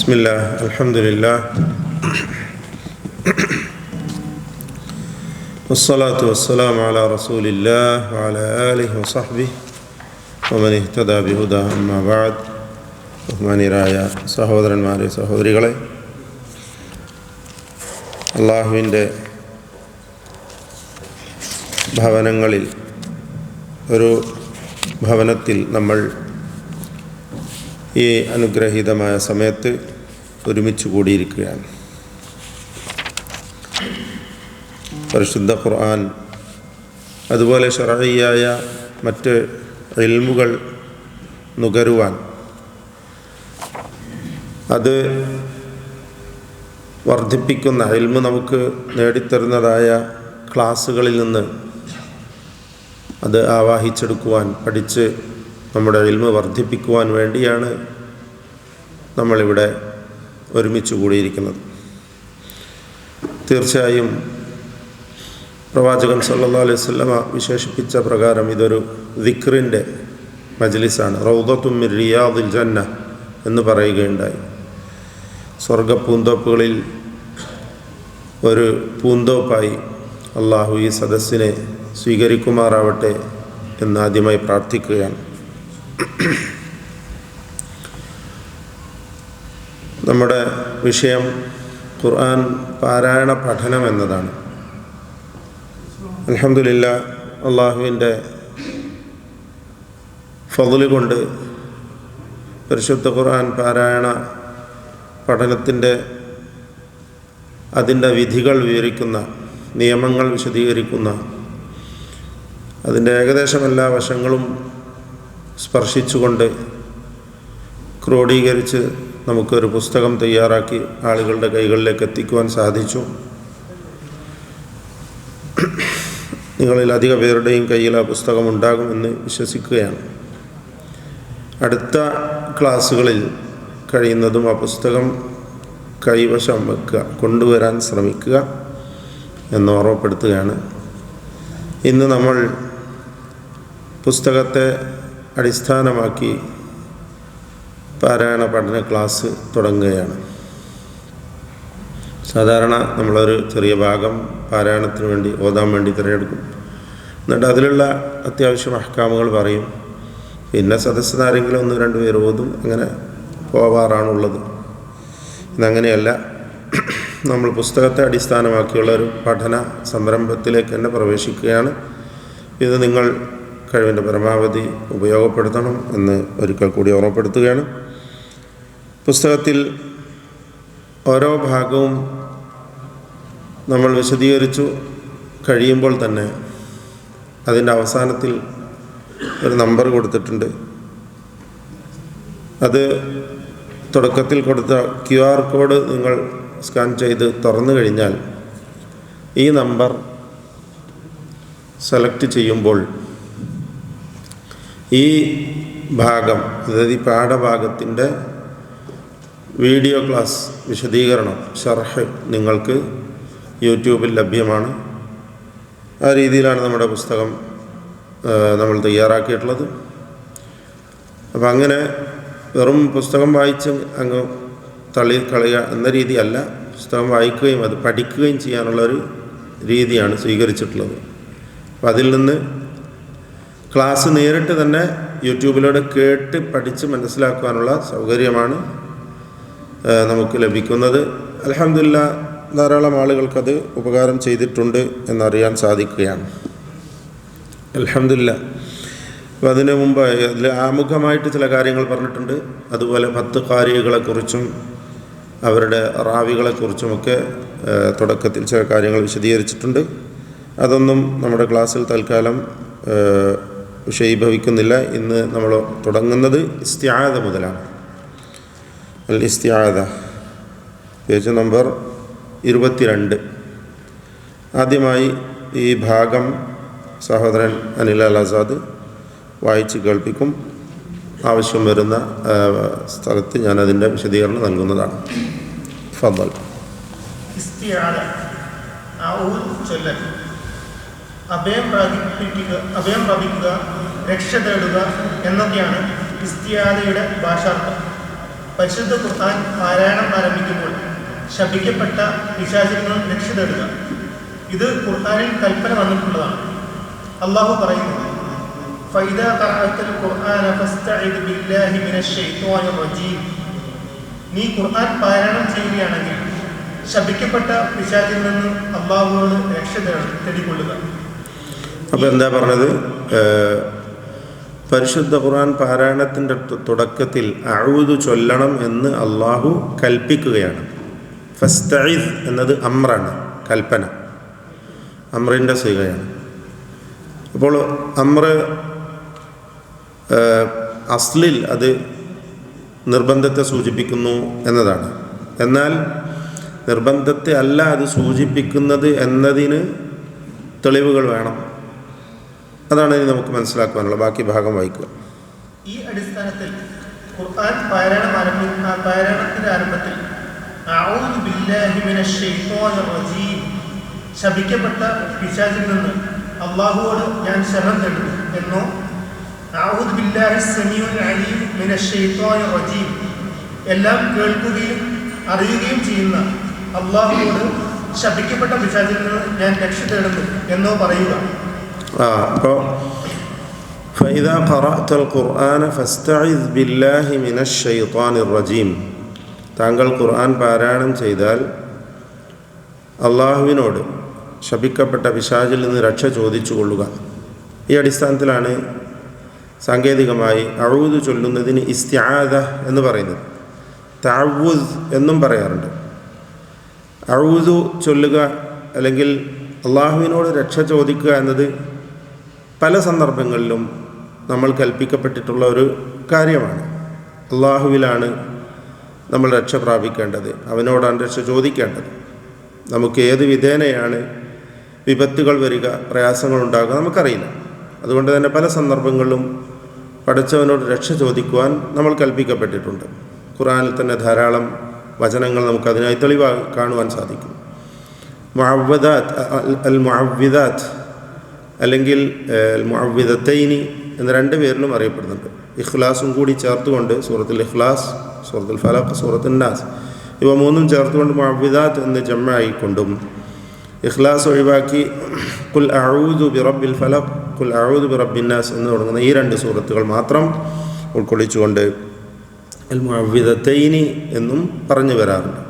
بسم الله الحمد لله والصلاة والسلام على رسول الله وعلى آله وصحبه ومن اهتدى بهداه أما بعد ബഹുമാനിയരായ സഹോദരന്മാരെ സഹോദരികളെ അള്ളാഹുവിൻ്റെ ഭവനങ്ങളിൽ ഒരു ഭവനത്തിൽ നമ്മൾ ഈ അനുഗ്രഹീതമായ സമയത്ത് ഒരുമിച്ച് കൂടിയിരിക്കുകയാണ്. പരിശുദ്ധ ഖുർആൻ അതുപോലെ ഷറയ്യായ മറ്റ് ഇൽമുകൾ നുകരുവാൻ. അത് വർദ്ധിപ്പിക്കുന്ന ഇൽമു നമുക്ക് നേടിത്തരുന്നതായ ക്ലാസ്സുകളിൽ നിന്ന് അത് ആവാഹിച്ചെടുക്കുവാൻ പഠിച്ച് നമ്മുടെ ഇൽമ വർദ്ധിപ്പിക്കുവാൻ വേണ്ടിയാണ് നമ്മളിവിടെ ഒരുമിച്ച് കൂടിയിരിക്കുന്നത്. തീർച്ചയായും പ്രവാചകൻ സല്ലാ അലൈഹി സ്വല്ലമ വിശേഷിപ്പിച്ച പ്രകാരം ഇതൊരു ദിക്റിന്റെ മജ്ലിസാണ്. റൗദത്തും റിയാദിൽ ജന്ന എന്ന് പറയുകയുണ്ടായി. സ്വർഗ പൂന്തോപ്പുകളിൽ ഒരു പൂന്തോപ്പായി അള്ളാഹു ഈ സദസ്സിനെ സ്വീകരിക്കുമാറാവട്ടെ എന്ന് ആദ്യമായി പ്രാർത്ഥിക്കുകയാണ്. നമ്മുടെ വിഷയം ഖുർആൻ പാരായണ പഠനം എന്നതാണ്. അലഹമില്ല അള്ളാഹുവിന്റെ ഫതിൽ കൊണ്ട് പരിശുദ്ധ ഖുർആൻ പാരായണ പഠനത്തിന്റെ അതിന്റെ വിധികൾ വിവരിക്കുന്ന നിയമങ്ങൾ വിശദീകരിക്കുന്ന അതിന്റെ ഏകദേശം എല്ലാ വശങ്ങളും സ്പർശിച്ചുകൊണ്ട് ക്രോഡീകരിച്ച് നമുക്കൊരു പുസ്തകം തയ്യാറാക്കി ആളുകളുടെ കൈകളിലേക്ക് എത്തിക്കുവാൻ സാധിച്ചു. നിങ്ങളിൽ അധിക പേരുടെയും കയ്യിൽ ആ പുസ്തകം ഉണ്ടാകുമെന്ന് വിശ്വസിക്കുകയാണ്. അടുത്ത ക്ലാസ്സുകളിൽ കഴിയുന്നതും ആ പുസ്തകം കൈവശം വെക്കുക കൊണ്ടുവരാൻ ശ്രമിക്കുക എന്ന് ഓർമ്മപ്പെടുത്തുകയാണ്. ഇന്ന് നമ്മൾ പുസ്തകത്തെ അടിസ്ഥാനമാക്കി പാരായണ പഠന ക്ലാസ് തുടങ്ങുകയാണ്. സാധാരണ നമ്മളൊരു ചെറിയ ഭാഗം പാരായണത്തിന് വേണ്ടി ഓതാൻ വേണ്ടി തിരഞ്ഞെടുക്കും. എന്നിട്ട് അതിലുള്ള അത്യാവശ്യം അഹ്കാമുകൾ പറയും. പിന്നെ സദസ്സിന് ആരെങ്കിലും ഒന്ന് രണ്ട് പേര് ഓതും. അങ്ങനെ പോവാറാണുള്ളത്. ഇതങ്ങനെയല്ല. നമ്മൾ പുസ്തകത്തെ അടിസ്ഥാനമാക്കിയുള്ള ഒരു പഠന സംരംഭത്തിലേക്ക് തന്നെ പ്രവേശിക്കുകയാണ്. ഇത് നിങ്ങൾ കഴിവിന്റെ പരമാവധി ഉപയോഗപ്പെടുത്തണം എന്ന് ഒരിക്കൽ കൂടി ഓർമ്മപ്പെടുത്തുകയാണ്. പുസ്തകത്തിൽ ഓരോ ഭാഗവും നമ്മൾ വിശദീകരിച്ചു കഴിയുമ്പോൾ തന്നെ അതിന്റെ അവസാനത്തിൽ ഒരു നമ്പർ കൊടുത്തിട്ടുണ്ട്. അത് തുടക്കത്തിൽ കൊടുത്ത ക്യു ആർ കോഡ് നിങ്ങൾ സ്കാൻ ചെയ്ത് തുറന്നു കഴിഞ്ഞാൽ ഈ നമ്പർ സെലക്ട് ചെയ്യുമ്പോൾ ഈ ഭാഗം അതായത് ഈ പാഠഭാഗത്തിന്റെ വീഡിയോ ക്ലാസ് വിശദീകരണം ഷർഹ് നിങ്ങൾക്ക് യൂട്യൂബിൽ ലഭ്യമാണ്. ആ രീതിയിലാണ് നമ്മുടെ പുസ്തകം നമ്മൾ തയ്യാറാക്കിയിട്ടുള്ളത്. അപ്പം അങ്ങനെ വെറും പുസ്തകം വായിച്ച് അങ്ങ് തള്ളി കളയുക എന്ന രീതിയല്ല. പുസ്തകം വായിക്കുകയും അത് പഠിക്കുകയും ചെയ്യാനുള്ളൊരു രീതിയാണ് സ്വീകരിച്ചിട്ടുള്ളത്. അപ്പം അതിൽ നിന്ന് ക്ലാസ് നേരിട്ട് തന്നെ യൂട്യൂബിലൂടെ കേട്ട് പഠിച്ച് മനസ്സിലാക്കുവാനുള്ള സൗകര്യമാണ് നമുക്ക് ലഭിക്കുന്നത്. അലഹമില്ല ധാരാളം ആളുകൾക്കത് ഉപകാരം ചെയ്തിട്ടുണ്ട് എന്നറിയാൻ സാധിക്കുകയാണ്. അലഹമില്ല അപ്പം അതിന് മുമ്പ് അതിൽ ആമുഖമായിട്ട് ചില കാര്യങ്ങൾ പറഞ്ഞിട്ടുണ്ട്. അതുപോലെ പത്ത് കാരികളെക്കുറിച്ചും അവരുടെ റാവികളെക്കുറിച്ചുമൊക്കെ തുടക്കത്തിൽ ചില കാര്യങ്ങൾ വിശദീകരിച്ചിട്ടുണ്ട്. അതൊന്നും നമ്മുടെ ക്ലാസ്സിൽ തൽക്കാലം വിഷയീഭവിക്കുന്നില്ല. ഇന്ന് നമ്മൾ തുടങ്ങുന്നത് ഇസ്ത്യാദ മുതലാണ്. അൽ ഇസ്തിയാദ പേജ് നമ്പർ ഇരുപത്തിരണ്ട്. ആദ്യമായി ഈ ഭാഗം സഹോദരൻ അനിൽ അൽ ആസാദ് വായിച്ച് കേൾപ്പിക്കും. ആവശ്യം വരുന്ന സ്ഥലത്ത് ഞാൻ അതിന്റെ വിശദീകരണം നൽകുന്നതാണ്. ചൊല്ലൽ. അഭയം പ്രാപിപ്പിക്കുക അഭയം പ്രാപിക്കുക രക്ഷ തേടുക എന്നൊക്കെയാണ് ഇസ്തിയാദയുടെ ഭാഷാർത്ഥം. പരിശുദ്ധ ഖുർആൻ പാരായണം ആരംഭിക്കുമ്പോൾ ശപിക്കപ്പെട്ട പിശാചിൽ നിന്നും രക്ഷ തേടുക ഇത് ഖുർആനിൽ കൽപ്പന വന്നിട്ടുള്ളതാണ് അള്ളാഹു പറയുന്നു فإذا قرأت القرآن فاستعذ بالله من الشيطان الرجيم നീ ഖുർആൻ പാരായണം ചെയ്യുകയാണെങ്കിൽ ശപിക്കപ്പെട്ട പിശാചിൽ നിന്ന് അള്ളാഹുവോട് രക്ഷ തേടി- തേടിക്കൊള്ളുക അപ്പോൾ എന്താ പറഞ്ഞത് ഏഹ്, പരിശുദ്ധ ഖുർആൻ പാരായണത്തിന്റെ തുടക്കത്തിൽ അഴുതു ചൊല്ലണം എന്ന് അള്ളാഹു കൽപ്പിക്കുകയാണ്. ഫസ്തഇദ് എന്നത് അമ്രാണ് കൽപ്പന. അമ്രിന്റെ സികയാണ് അപ്പോൾ അമ്ര അസ്ലിൽ അത് നിർബന്ധത്തെ സൂചിപ്പിക്കുന്നു എന്നതാണ്. എന്നാൽ നിർബന്ധത്തെ അല്ല അത് സൂചിപ്പിക്കുന്നത് എന്നതിന് തെളിവുകൾ വേണം. അതാണ് ഇനി നമുക്ക് മനസ്സിലാക്കുവാനുള്ള ബാക്കി ഭാഗം വായിക്കുക. ഈ അടിസ്ഥാനത്തിൽ ഖുർആൻ പാരായണം പാരായണത്തിന്റെ ആരംഭത്തിൽ ശപിക്കപ്പെട്ട പിശാചിൽ നിന്ന് അള്ളാഹുവോട് ഞാൻ ശരണം തേടുന്നു എന്നോ അഊദു ബില്ലാഹി സമീഉൽ അലീം മിനശ് ശൈത്വാനിർ റജീം എല്ലാം കേൾക്കുകയും അറിയുകയും ചെയ്യുന്ന അള്ളാഹുവോട് ശപിക്കപ്പെട്ട പിശാചിൽ നിന്ന് ഞാൻ രക്ഷ തേടുന്നു എന്നോ പറയുക. ആ അപ്പോൾ فإذا قرأت القرآن فاستعذ بالله من الشيطان الرجيم താങ്കൾ ഖുർആൻ പാരായണം ചെയ്താൽ അള്ളാഹുവിനോട് ശപിക്കപ്പെട്ട പിശാചിൽ നിന്ന് രക്ഷ ചോദിച്ചു കൊള്ളുക ഈ അടിസ്ഥാനത്തിലാണ് സാങ്കേതികമായി അഴൂത് ചൊല്ലുന്നതിന് ഇസ്ത്യാദ എന്ന് പറയുന്നത് താവൂദ് എന്നും പറയാറുണ്ട് അഴൂതു ചൊല്ലുക അല്ലെങ്കിൽ അള്ളാഹുവിനോട് രക്ഷ ചോദിക്കുക എന്നത് പല സന്ദർഭങ്ങളിലും നമ്മൾ കൽപ്പിക്കപ്പെട്ടിട്ടുള്ള ഒരു കാര്യമാണ്. അള്ളാഹുവിലാണ് നമ്മൾ രക്ഷ പ്രാപിക്കേണ്ടത്. അവനോടാണ് രക്ഷ ചോദിക്കേണ്ടത്. നമുക്ക് ഏത് വിധേനയാണ് വിപത്തുകൾ വരിക പ്രയാസങ്ങൾ ഉണ്ടാകുക നമുക്കറിയില്ല. അതുകൊണ്ട് തന്നെ പല സന്ദർഭങ്ങളിലും പഠിച്ചവനോട് രക്ഷ ചോദിക്കുവാൻ നമ്മൾ കൽപ്പിക്കപ്പെട്ടിട്ടുണ്ട്. ഖുറാനിൽ തന്നെ ധാരാളം വചനങ്ങൾ നമുക്ക് അതിനായി തെളിവാ കാണുവാൻ സാധിക്കും. മുഅവ്വദാത്ത് അൽ മുഅവ്വിദാത്ത് അല്ലെങ്കിൽ മുഅവ്വിദത്തൈനി എന്ന രണ്ട് പേരിലും അറിയപ്പെടുന്നുണ്ട്. ഇഖ്ലാസും കൂടി ചേർത്തുകൊണ്ട് സൂറത്തുൽ ഇഖ്ലാസ് സൂറത്തുൽ ഫലഖ് സൂറത്തുൽ നാസ് ഇവ മൂന്നും ചേർത്തുകൊണ്ട് മുഅവ്വിദാത്ത് എന്ന് ജമ്മായിക്കൊണ്ടും ഇഖ്ലാസ് ഒഴിവാക്കി കുൽ അഊദു ബിറബ്ബിൽ ഫലഖ് കുൽ അഊദു ബിറബ്ബിൻ നാസ് എന്ന് തുടങ്ങുന്ന ഈ രണ്ട് സൂറത്തുകൾ മാത്രം ഉൾക്കൊള്ളിച്ചുകൊണ്ട് അൽ മുഅവ്വിദത്തൈനി എന്നും പറഞ്ഞു വരാറുണ്ട്.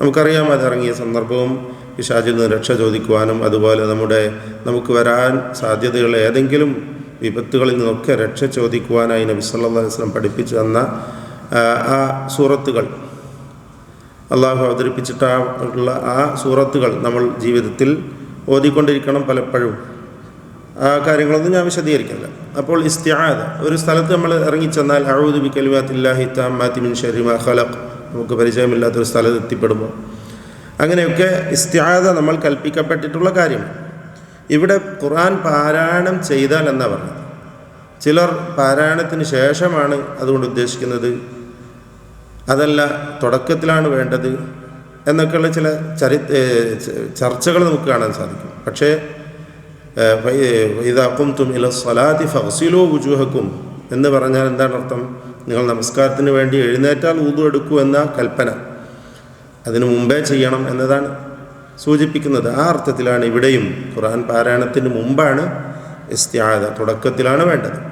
നമുക്കറിയാം അതിറങ്ങിയ സന്ദർഭവും പിശാചിൽ നിന്ന് രക്ഷ ചോദിക്കുവാനും അതുപോലെ നമ്മുടെ നമുക്ക് വരാൻ സാധ്യതകൾ ഏതെങ്കിലും വിപത്തുകളിൽ നിന്നൊക്കെ രക്ഷ ചോദിക്കുവാനായി നബി അലൈഹി വസല്ലം പഠിപ്പിച്ചു തന്ന ആ, സൂറത്തുകൾ. അള്ളാഹു അവതരിപ്പിച്ചിട്ടുള്ള ആ സൂറത്തുകൾ നമ്മൾ ജീവിതത്തിൽ ഓതിക്കൊണ്ടിരിക്കണം പലപ്പോഴും. ആ കാര്യങ്ങളൊന്നും ഞാൻ വിശദീകരിക്കില്ല അപ്പോൾ ഇസ്തിയാദ ഒരു സ്ഥലത്ത് നമ്മൾ ഇറങ്ങിച്ചെന്നാൽ അഴുതുബി കലിമാത്തില്ലാഹി താമാത്തിമിൻ ഷരിമ ഖലഖ്. നമുക്ക് പരിചയമില്ലാത്തൊരു സ്ഥലത്ത് എത്തിപ്പെടുമ്പോൾ. അങ്ങനെയൊക്കെ ഇസ്തിഹാദ നമ്മൾ കൽപ്പിക്കപ്പെട്ടിട്ടുള്ള കാര്യം. ഇവിടെ ഖുർആൻ പാരായണം ചെയ്താൽ എന്നാ പറഞ്ഞത്? ചിലർ പാരായണത്തിന് ശേഷമാണ് അതുകൊണ്ട് ഉദ്ദേശിക്കുന്നത്. അതല്ല തുടക്കത്തിലാണ് വേണ്ടത് എന്നൊക്കെയുള്ള ചില ചരി ചർച്ചകൾ നമുക്ക് കാണാൻ സാധിക്കും. പക്ഷേ ഇതാക്കും ഇല സ്വലാതി ഫസിലോ ഉജുഹക്കും എന്ന് പറഞ്ഞാൽ എന്താണ് അർത്ഥം? നിങ്ങൾ നമസ്കാരത്തിന് വേണ്ടി എഴുന്നേറ്റാൽ ഊതു എടുക്കൂ എന്ന കൽപ്പന. അതിനു മുമ്പേ ചെയ്യണം എന്നതാണ് സൂചിപ്പിക്കുന്നത്. ആ അർത്ഥത്തിലാണ് ഇവിടെയും ഖുർആൻ പാരായണത്തിന് മുമ്പാണ് ഇസ്ത്യാദ തുടക്കത്തിലാണ് വേണ്ടത്.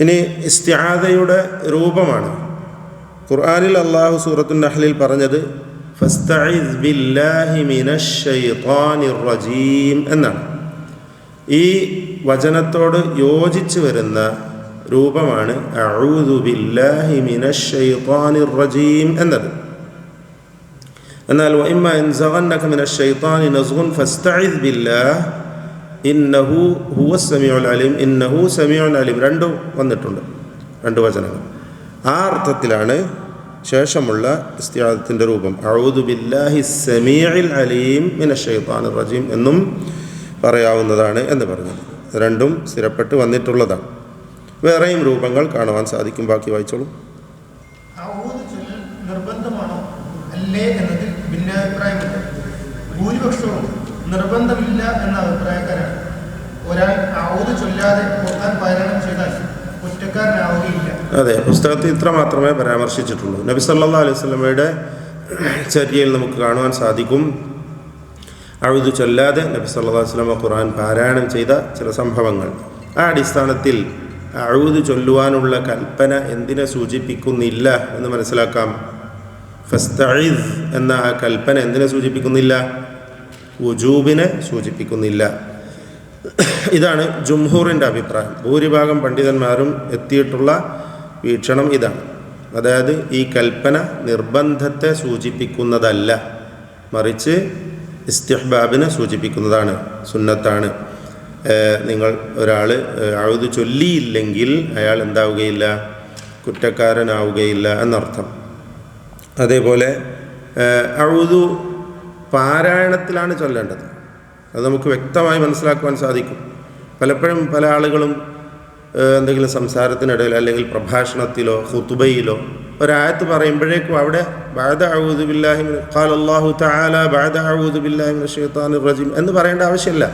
ഇനി ഇസ്ത്യാദയുടെ രൂപമാണ്. ഖുർആനിൽ അള്ളാഹു സൂറത്തു നഹ്ലിൽ പറഞ്ഞത് എന്നാണ്. ഈ വചനത്തോട് യോജിച്ച് വരുന്ന രൂപമാണ് എന്നത്. എന്നാൽ അലീം ഇന്നഹു രണ്ടും വന്നിട്ടുണ്ട് രണ്ട് വചനങ്ങൾ. ആ അർത്ഥത്തിലാണ് ശേഷമുള്ള ഇസ്തിയാദത്തിന്റെ രൂപം. അഊദു ബില്ലാഹി അലീം ശൈത്വാനിർ റജീം എന്നും പറയാവുന്നതാണ് എന്ന് പറഞ്ഞത്. രണ്ടും സ്ഥിരപ്പെട്ട് വന്നിട്ടുള്ളതാണ്. വേറെയും രൂപങ്ങൾ കാണുവാൻ സാധിക്കും. ബാക്കി വായിച്ചോളൂ. നിർബന്ധമാണോ? അല്ലേ ഭിന്നാഭിപ്രായമുണ്ട് ഭൂരിപക്ഷവും നിർബന്ധമില്ല എന്ന അഭിപ്രായക്കാരാണ്. ഒരാൾ ആവത് ചൊല്ലാതെ ഖുർആൻ പാരായണം ചെയ്താൽ കുറ്റക്കാരനാവുകയില്ല. അതെ പുസ്തകത്തിൽ ഇത്ര മാത്രമേ പരാമർശിച്ചിട്ടുള്ളൂ. നബി സല്ലാ അലൈഹി സ്വലമയുടെ ചര്യയിൽ നമുക്ക് കാണുവാൻ സാധിക്കും. അഴുതു ചൊല്ലാതെ നബി സല്ലാ വസ്ലമ ഖുർആൻ പാരായണം ചെയ്ത ചില സംഭവങ്ങൾ. ആ അടിസ്ഥാനത്തിൽ അഴുതു ചൊല്ലുവാനുള്ള കൽപ്പന എന്തിനെ സൂചിപ്പിക്കുന്നില്ല എന്ന് മനസ്സിലാക്കാം. ഫസ്തഇദ് എന്ന ആ കൽപ്പന എന്തിനെ സൂചിപ്പിക്കുന്നില്ല? വുജൂബിനെ സൂചിപ്പിക്കുന്നില്ല. ഇതാണ് ജുംഹൂറിന്റെ അഭിപ്രായം. ഭൂരിഭാഗം പണ്ഡിതന്മാരും എത്തിയിട്ടുള്ള വീക്ഷണം ഇതാണ്. അതായത് ഈ കൽപ്പന നിർബന്ധത്തെ സൂചിപ്പിക്കുന്നതല്ല. മറിച്ച് ഇസ്തിഹ്ബാബിനെ സൂചിപ്പിക്കുന്നതാണ് സുന്നത്താണ്. നിങ്ങൾ ഒരാൾ അഴുതു ചൊല്ലിയില്ലെങ്കിൽ അയാൾ എന്താവുകയില്ല? കുറ്റക്കാരനാവുകയില്ല എന്നർത്ഥം. അതേപോലെ അഴുതു പാരായണത്തിലാണ് ചൊല്ലേണ്ടത്. അത് നമുക്ക് വ്യക്തമായി മനസ്സിലാക്കുവാൻ സാധിക്കും. പലപ്പോഴും പല ആളുകളും എന്തെങ്കിലും സംസാരത്തിനിടയിൽ അല്ലെങ്കിൽ പ്രഭാഷണത്തിലോ ഹുത്തുബയിലോ ഒരായത്ത് പറയുമ്പോഴേക്കും അവിടെ ബാദ റജീം എന്ന് പറയേണ്ട ആവശ്യമില്ല.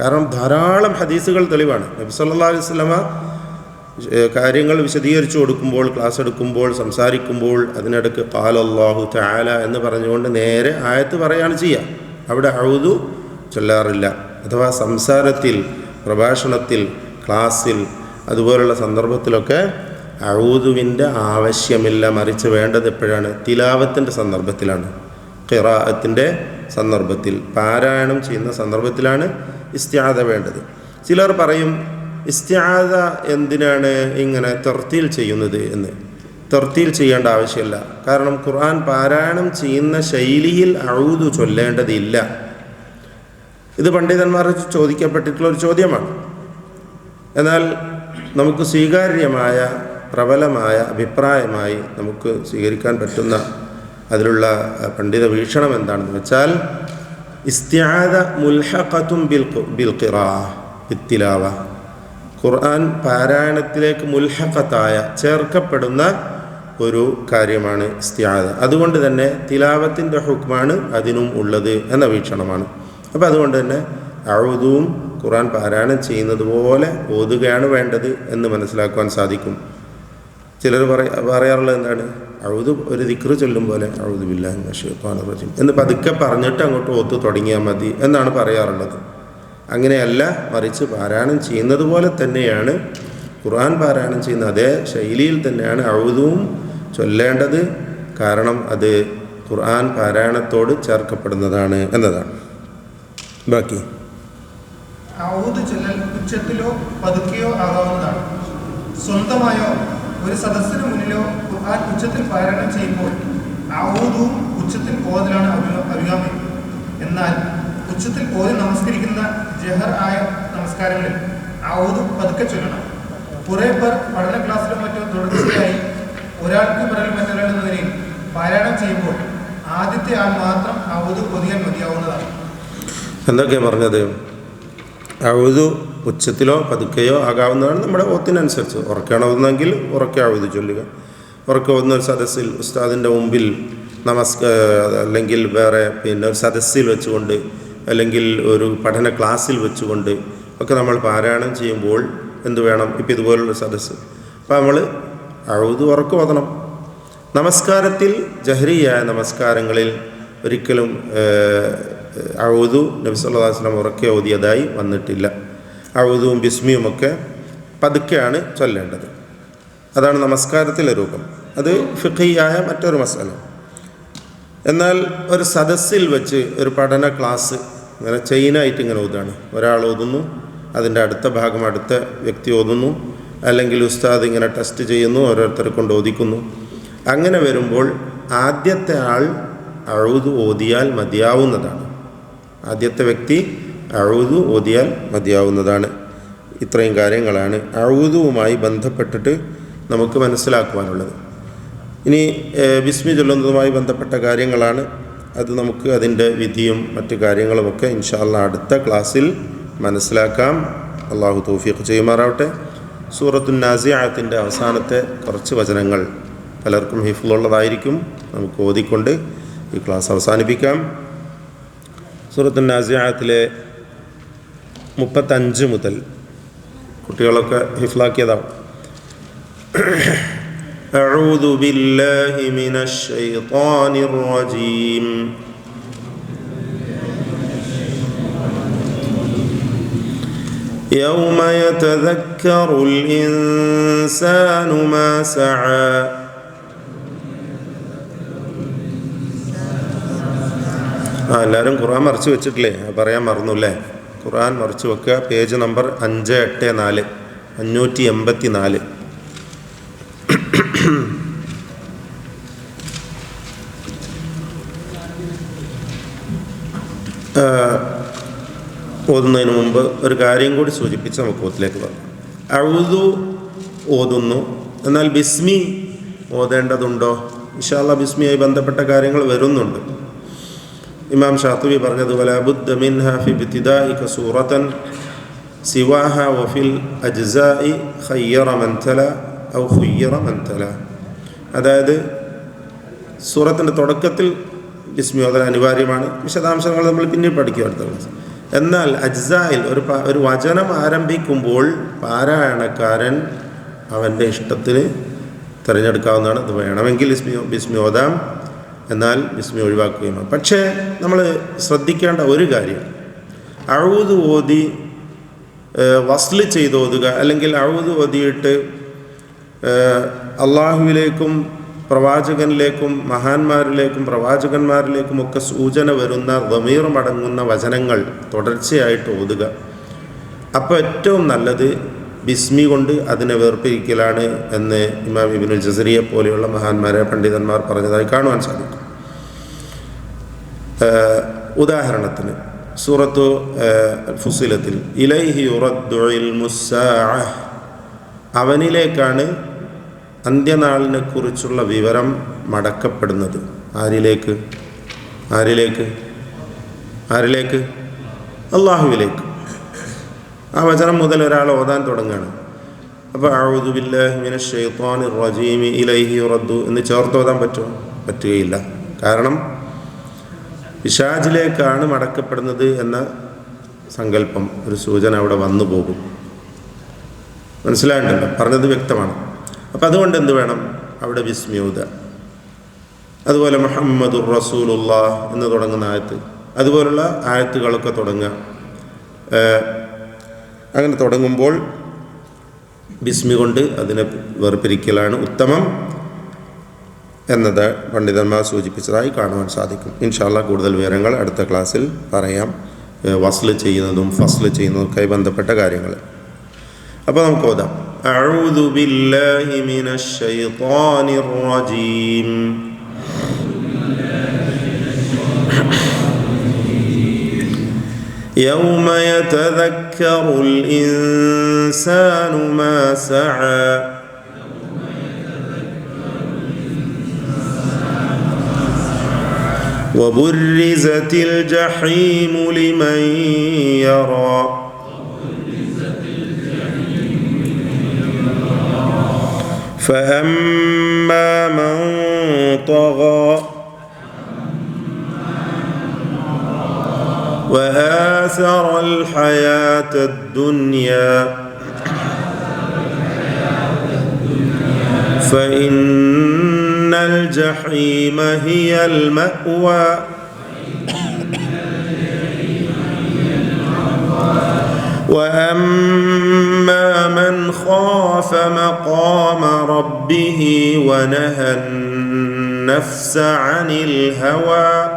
കാരണം ധാരാളം ഹദീസുകൾ തെളിവാണ്. നബി സല്ലല്ലാഹു അലൈഹി കാര്യങ്ങൾ വിശദീകരിച്ചു കൊടുക്കുമ്പോൾ ക്ലാസ് എടുക്കുമ്പോൾ സംസാരിക്കുമ്പോൾ അതിനിടയ്ക്ക് ഖാല അല്ലാഹു തആല എന്ന് പറഞ്ഞുകൊണ്ട് നേരെ ആയത്ത് പറയാണ് ചെയ്യുക അവിടെ അഴുതു ചൊല്ലാറില്ല. അഥവാ സംസാരത്തിൽ പ്രഭാഷണത്തിൽ ക്ലാസ്സിൽ അതുപോലുള്ള സന്ദർഭത്തിലൊക്കെ അഴുതുവിന്റെ ആവശ്യമില്ല മറിച്ച് വേണ്ടത് എപ്പോഴാണ്? തിലാവത്തിന്റെ സന്ദർഭത്തിലാണ്. ഖിറാഅത്തിന്റെ സന്ദർഭത്തിൽ പാരായണം ചെയ്യുന്ന സന്ദർഭത്തിലാണ് ഇസ്ത്യാദ വേണ്ടത്. ചിലർ പറയും ഇസ്ത്യാദ എന്തിനാണ് ഇങ്ങനെ തെർത്തിൽ ചെയ്യുന്നത് എന്ന്? തെർത്തിൽ ചെയ്യേണ്ട ആവശ്യമില്ല. കാരണം ഖുർആൻ പാരായണം ചെയ്യുന്ന ശൈലിയിൽ അഴുതു ചൊല്ലേണ്ടതില്ല. ഇത് പണ്ഡിതന്മാർ ചോദിക്കപ്പെട്ടിട്ടുള്ള ഒരു ചോദ്യമാണ്. എന്നാൽ നമുക്ക് സ്വീകാര്യമായ പ്രബലമായ അഭിപ്രായമായി നമുക്ക് സ്വീകരിക്കാൻ പറ്റുന്ന അതിലുള്ള പണ്ഡിത വീക്ഷണം എന്താണെന്ന് വെച്ചാൽ ഇസ്ത്യാദ മുൽഹഖത്തും ബിൽ ബിൽ ഖിറാ ബിത്തിലാവ. ഖുർആൻ പാരായണത്തിലേക്ക് മുൽഹക്കത്തായ ചേർക്കപ്പെടുന്ന ഒരു കാര്യമാണ് സ്ത്യാദ അതുകൊണ്ട് തന്നെ തിലാവത്തിന്റെ ഹുക്മാണ് അതിനും ഉള്ളത് എന്ന വീക്ഷണമാണ്. അപ്പോൾ അതുകൊണ്ട് തന്നെ അഴുതും ഖുർആൻ പാരായണം ചെയ്യുന്നത് പോലെ ഓതുകയാണ് വേണ്ടത് എന്ന് മനസ്സിലാക്കുവാൻ സാധിക്കും. ചിലർ പറയ പറയാറുള്ളത് എന്താണ്? അഴുതു ഒരു ദിക്റ് ചൊല്ലും പോലെ അഴുതുമില്ല എന്ന് പതുക്കെ പറഞ്ഞിട്ട് അങ്ങോട്ട് ഓത്ത് തുടങ്ങിയാൽ മതി എന്നാണ് പറയാറുള്ളത്. അങ്ങനെയല്ല മറിച്ച് പാരായണം ചെയ്യുന്നത് പോലെ തന്നെയാണ് ഖുർആൻ പാരായണം ചെയ്യുന്ന അതേ ശൈലിയിൽ തന്നെയാണ് അഴുതുവും ചൊല്ലേണ്ടത്. കാരണം അത് ഖുർആൻ പാരായണത്തോട് ചേർക്കപ്പെടുന്നതാണ് എന്നതാണ്. ബാക്കി. ഉച്ചത്തിലോ പതുക്കെയോ ആകാവുന്നതാണ് സ്വന്തമായോ ഒരു സദസ്സിന് മുന്നിലോ ഖുർആൻ ഉച്ചത്തിൽ പാരായണം ചെയ്യുമ്പോൾ ഔദും ഉച്ചത്തിൽ അഭി- അഭികാമ്യം. എന്നാൽ ഉച്ചത്തിൽ ഓതി നമസ്കരിക്കുന്ന ജഹർ ആയ നമസ്കാരങ്ങളിൽ ഔദ് പതുക്കെ ചൊല്ലണം. കുറേ പേർ പഠന ക്ലാസ്സിലും മറ്റോ തുടർച്ചയായി ഒരാൾക്ക് പിറകിൽ മറ്റൊരാൾ എന്ന നിലയിൽ പാരായണം ചെയ്യുമ്പോൾ ആദ്യത്തെ ആൾ മാത്രം ഔദ് പൊതിയാൻ മതിയാവുന്നതാണ്. എന്തൊക്കെയാണ് പറഞ്ഞത്? അഴുതു ഉച്ചത്തിലോ പതുക്കെയോ ആകാവുന്നതാണ് നമ്മുടെ ഓത്തിനനുസരിച്ച്. ഉറക്കണമെന്നെങ്കിൽ ഉറക്കെ അഴുതു ചൊല്ലുക. ഉറക്കെ ഒന്ന് ഒരു സദസ്സിൽ ഉസ്താദിന്റെ മുമ്പിൽ നമസ്ക അല്ലെങ്കിൽ വേറെ പിന്നെ ഒരു സദസ്സിൽ വെച്ചുകൊണ്ട് അല്ലെങ്കിൽ ഒരു പഠന ക്ലാസ്സിൽ വെച്ചുകൊണ്ട് ഒക്കെ നമ്മൾ പാരായണം ചെയ്യുമ്പോൾ എന്ത് വേണം? ഇപ്പം ഇതുപോലുള്ള സദസ്സ്. അപ്പം നമ്മൾ അഴുതു ഉറക്കം ഓതണം നമസ്കാരത്തിൽ ജഹരിയായ നമസ്കാരങ്ങളിൽ ഒരിക്കലും അഴുതു നബി സല്ലല്ലാഹു അലൈഹി വസല്ലം ഉറക്കെ ഓതിയതായി വന്നിട്ടില്ല. അഴുതും ബിസ്മിയും ഒക്കെ പതുക്കെയാണ് ചൊല്ലേണ്ടത്. അതാണ് നമസ്കാരത്തിലെ രൂപം. അത് ഫിഖിയായ മറ്റൊരു മസാല. എന്നാൽ ഒരു സദസ്സിൽ വെച്ച് ഒരു പഠന ക്ലാസ് ഇങ്ങനെ ചെയിനായിട്ട് ഇങ്ങനെ ഓതുകയാണ്. ഒരാൾ ഓതുന്നു അതിന്റെ അടുത്ത ഭാഗം അടുത്ത വ്യക്തി ഓതുന്നു അല്ലെങ്കിൽ ഉസ്താദ് ഇങ്ങനെ ടെസ്റ്റ് ചെയ്യുന്നു ഓരോരുത്തരെ കൊണ്ട് ഓദിക്കുന്നു. അങ്ങനെ വരുമ്പോൾ ആദ്യത്തെ ആൾ അഴുതു ഓതിയാൽ മതിയാവുന്നതാണ്. ആദ്യത്തെ വ്യക്തി അഴുതു ഓതിയാൽ മതിയാവുന്നതാണ്. ഇത്രയും കാര്യങ്ങളാണ് അഴുതുവുമായി ബന്ധപ്പെട്ടിട്ട് നമുക്ക് മനസ്സിലാക്കുവാനുള്ളത്. ഇനി വിസ്മി ചൊല്ലുന്നതുമായി ബന്ധപ്പെട്ട കാര്യങ്ങളാണ്. അത് നമുക്ക് അതിന്റെ വിധിയും മറ്റു കാര്യങ്ങളുമൊക്കെ ഇൻഷാല്ല അടുത്ത ക്ലാസ്സിൽ മനസ്സിലാക്കാം. അള്ളാഹു തൗഫീഖ് ചെയ്യുമാറാവട്ടെ. സൂറത്തു നാസിയാത്തിന്റെ അവസാനത്തെ കുറച്ച് വചനങ്ങൾ പലർക്കും ഹിഫുള്ളതായിരിക്കും നമുക്ക് ഓതിക്കൊണ്ട് ഈ ക്ലാസ് അവസാനിപ്പിക്കാം. സൂറത്തു നാസിയാത്തിലെ മുപ്പത്തഞ്ച് മുതൽ കുട്ടികളൊക്കെ ഹിഫ്ലാക്കിയതാവും أعوذ بالله من الشيطان الرجيم يوم يتذكر الإنسان ما سعى ആ എല്ലാവരും ഖുർആൻ മറിച്ച് വെച്ചിട്ടില്ലേ അത് പറയാൻ മറന്നു അല്ലേ ഖുർആൻ മറിച്ച് വെക്കുക പേജ് നമ്പർ അഞ്ച് എട്ട് നാല് അഞ്ഞൂറ്റി എൺപത്തി നാല് ഓതുന്നതിന് മുമ്പ് ഒരു കാര്യം കൂടി സൂചിപ്പിച്ച് നമുക്ക് ഓത്തിലേക്ക് പറയാം അഴുതു ഓതുന്നു. എന്നാൽ ബിസ്മി ഓതേണ്ടതുണ്ടോ? ഇഷാല്ല ബിസ്മിയായി ബന്ധപ്പെട്ട കാര്യങ്ങൾ വരുന്നുണ്ട്. ഇമാം ഷാത്തുബി പറഞ്ഞതുപോലെ അബുദ് മിൻഹ ഫി ബിത്തിദാഇക സൂറത്തൻ സിവാഹ വഫിൽ അജ്സാഇ ഖയ്യറ മൻതല അതായത് സൂറത്തിന്റെ തുടക്കത്തിൽ ബിസ്മി ഓതൽ അനിവാര്യമാണ്. വിശദാംശങ്ങൾ നമ്മൾ പിന്നീട് പഠിക്കും അടുത്ത എന്നാൽ അജ്സായിൽ ഒരു ഒരു വചനം ആരംഭിക്കുമ്പോൾ പാരായണക്കാരൻ അവന്റെ ഇഷ്ടത്തിന് തിരഞ്ഞെടുക്കാവുന്നതാണ്. അത് വേണമെങ്കിൽ ബിസ്മി ബിസ്മി ഓതാം. എന്നാൽ ബിസ്മി ഒഴിവാക്കുകയും. പക്ഷേ നമ്മൾ ശ്രദ്ധിക്കേണ്ട ഒരു കാര്യം. അഴുത് ഓതി വസ്ലി ചെയ്ത് ഓതുക അല്ലെങ്കിൽ അഴുത് ഓതിയിട്ട് അള്ളാഹുവിലേക്കും പ്രവാചകനിലേക്കും മഹാന്മാരിലേക്കും പ്രവാചകന്മാരിലേക്കും ഒക്കെ സൂചന വരുന്ന അടങ്ങുന്ന വചനങ്ങൾ തുടർച്ചയായിട്ട് ഓതുക. അപ്പോൾ ഏറ്റവും നല്ലത് ബിസ്മി കൊണ്ട് അതിനെ വേർപിരിക്കലാണ് എന്ന് ഇമാം ഇബിനുൽ ജസരിയെ പോലെയുള്ള മഹാന്മാരെ പണ്ഡിതന്മാർ പറഞ്ഞതായി കാണുവാൻ സാധിക്കും. ഉദാഹരണത്തിന് സൂറത്തു ഫുസിലത്തിൽ ഇലൈഹി അവനിലേക്കാണ് അന്ത്യനാളിനെ കുറിച്ചുള്ള വിവരം മടക്കപ്പെടുന്നത്. ആരിലേക്ക്? ആരിലേക്ക്? ആരിലേക്ക്? അള്ളാഹുവിലേക്ക്. ആ വചനം മുതൽ ഒരാൾ ഓതാൻ തുടങ്ങുകയാണ്. അപ്പോൾ അഴുതു ബില്ലാഹിമിന ഷെയ്ത്താൻ റജീമി ഇലൈഹി റദ്ദു എന്ന് ചേർത്ത് ഓതാൻ പറ്റുമോ പറ്റുകയില്ല. കാരണം പിശാജിലേക്കാണ് മടക്കപ്പെടുന്നത് എന്ന സങ്കല്പം ഒരു സൂചന അവിടെ വന്നു പോകും. മനസ്സിലായിട്ടുണ്ടോ പറഞ്ഞത് വ്യക്തമാണ്. അപ്പം അതുകൊണ്ട് എന്ത് വേണം? അവിടെ വിസ്മ്യൂത. അതുപോലെ മുഹമ്മദുർ റസൂലുള്ള എന്ന് തുടങ്ങുന്ന ആയത്ത്. അതുപോലുള്ള ആയത്തുകളൊക്കെ തുടങ്ങുക. അങ്ങനെ തുടങ്ങുമ്പോൾ ബിസ്മി കൊണ്ട് അതിനെ വേർപിരിക്കലാണ് ഉത്തമം എന്നത് പണ്ഡിതന്മാർ സൂചിപ്പിച്ചതായി കാണുവാൻ സാധിക്കും. ഇൻഷാല്ല കൂടുതൽ വിവരങ്ങൾ അടുത്ത ക്ലാസ്സിൽ പറയാം. വസ്ല് ചെയ്യുന്നതും ഫസ്ല് ചെയ്യുന്നതൊക്കെയായി ബന്ധപ്പെട്ട കാര്യങ്ങൾ. അപ്പോൾ നമുക്ക് ഓതാം. أعوذ بالله من الشيطان الرجيم. يوم يتذكر الإنسان ما سعى. وبرزت الجحيم لمن يرى. فأما من طغى وآثر الحياة الدنيا فإن الجحيم هي المأوى وأما خاف مقام ربه ونهى النفس عن الهوى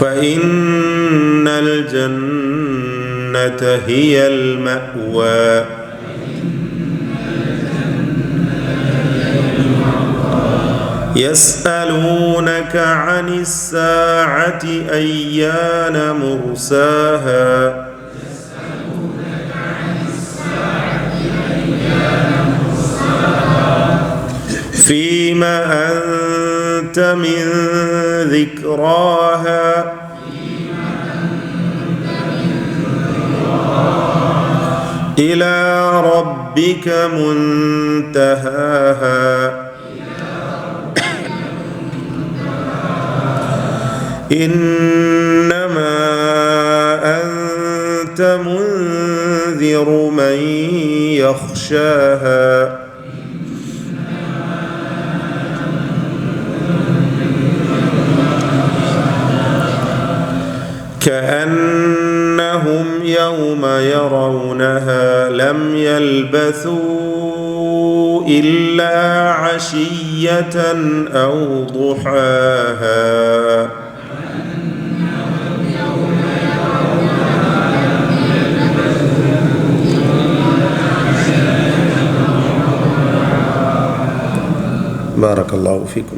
فإن الجنة هي المأوى يسألونك عن الساعة أيان مرساها. فيما أنت من ذكراها. إلى ربك منتهاها. إنما أنت منذر من يخشاها. كأنهم يوم يرونها لم يلبثوا إلا عشية أو ضحاها. بارك الله فيكم.